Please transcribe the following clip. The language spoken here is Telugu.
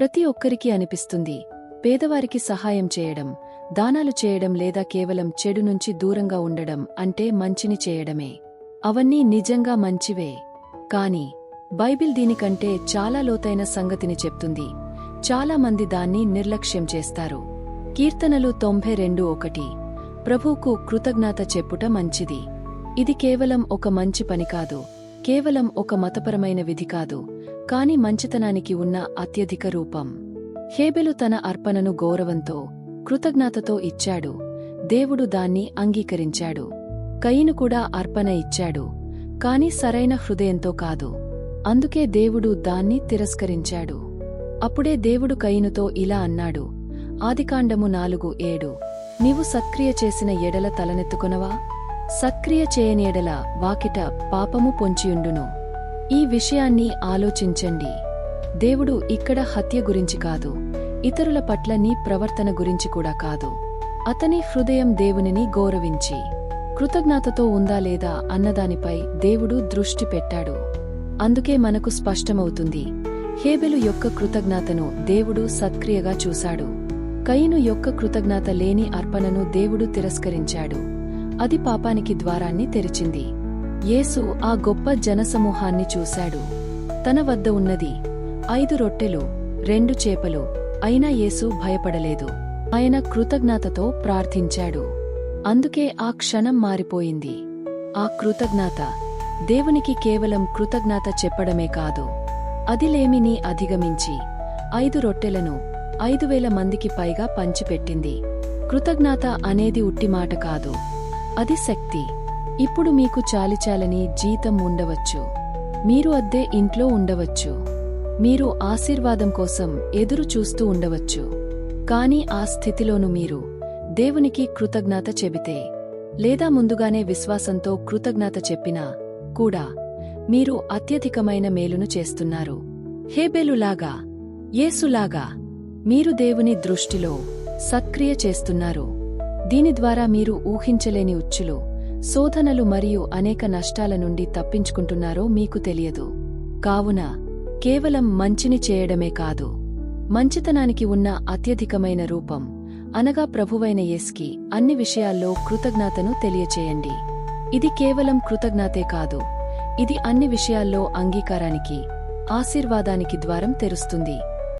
ప్రతి ఒక్కరికి అనిపిస్తుంది. పేదవారికి సహాయం చేయడం దానాలు చేయడం లేదా కేవలం చెడు నుంచి దూరంగా ఉండడం అంటే మంచిని చేయడమే. అవన్నీ నిజంగా మంచివే. కాని బైబిల్ దీనికంటే చాలా లోతైన సంగతిని చెప్తుంది. చాలా మంది దాన్ని నిర్లక్ష్యం చేస్తారు. కీర్తనలు తొంభై రెండు ఒకటి. ప్రభువుకు కృతజ్ఞత చెప్పుట మంచిది. ఇది కేవలం ఒక మంచి పని కాదు. కేవలం ఒక మతపరమైన విధి కాదు. కాని మంచితనానికి ఉన్న అత్యధిక రూపం. హేబెలు తన అర్పణను గౌరవంతో కృతజ్ఞతతో ఇచ్చాడు. దేవుడు దాన్ని అంగీకరించాడు. కయిను కూడా అర్పణ ఇచ్చాడు. కాని సరైన హృదయంతో కాదు. అందుకే దేవుడు దాన్ని తిరస్కరించాడు. అప్పుడే దేవుడు కయ్యనుతో ఇలా అన్నాడు. ఆదికాండము నాలుగు ఏడు. నీవు సక్రియ చేసిన ఎడల తలనెత్తుకొనవా? సక్రియ చేయని ఎడల వాకిట పాపము పొంచియుండును. ఈ విషయాన్ని ఆలోచించండి. దేవుడు ఇక్కడ హత్య గురించి కాదు ఇతరుల పట్ల నీ ప్రవర్తన గురించి కూడా కాదు. అతని హృదయం దేవునిని గౌరవించి కృతజ్ఞతతో ఉందా లేదా అన్నదానిపై దేవుడు దృష్టి పెట్టాడు. అందుకే మనకు స్పష్టమవుతుంది హేబెలు యొక్క కృతజ్ఞతను దేవుడు సత్క్రియగా చూశాడు. కయిను యొక్క కృతజ్ఞత లేని అర్పణను దేవుడు తిరస్కరించాడు. అది పాపానికి ద్వారాన్ని తెరిచింది. యేసు ఆ గొప్ప జనసమూహాన్ని చూశాడు. తన వద్ద ఉన్నది ఐదు రొట్టెలు రెండు చేపలు అయినా యేసు భయపడలేదు. ఆయన కృతజ్ఞతతో ప్రార్థించాడు. అందుకే ఆ క్షణం మారిపోయింది. ఆ కృతజ్ఞత దేవునికి కేవలం కృతజ్ఞత చెప్పడమే కాదు అదిలేమిని అధిగమించి ఐదు రొట్టెలను ఐదు వేల మందికి పైగా పంచిపెట్టింది. కృతజ్ఞత అనేది ఉట్టిమాట కాదు అది శక్తి. ఇప్పుడు మీకు చాలిచాలని జీతం ఉండవచ్చు. మీరు అద్దె ఇంట్లో ఉండవచ్చు. మీరు ఆశీర్వాదం కోసం ఎదురు చూస్తూ ఉండవచ్చు. కాని ఆ స్థితిలోను మీరు దేవునికి కృతజ్ఞత చెబితే లేదా ముందుగానే విశ్వాసంతో కృతజ్ఞత చెప్పినా కూడా మీరు అత్యధికమైన మేలును చేస్తున్నారు. హేబెలులాగా యేసులాగా మీరు దేవుని దృష్టిలో సత్క్రియ చేస్తున్నారు. దీని ద్వారా మీరు ఊహించలేని ఉచ్చులు శోధనలు మరియు అనేక నష్టాల నుండి తప్పించుకుంటున్నారో మీకు తెలియదు. కావున కేవలం మంచిని చేయడమే కాదు మంచితనానికి ఉన్న అత్యధికమైన రూపం అనగా ప్రభువైన యేస్కి అన్ని విషయాల్లో కృతజ్ఞతను తెలియచేయండి. ఇది కేవలం కృతజ్ఞతే కాదు ఇది అన్ని విషయాల్లో అంగీకారానికి ఆశీర్వాదానికి ద్వారం తెరుస్తుంది.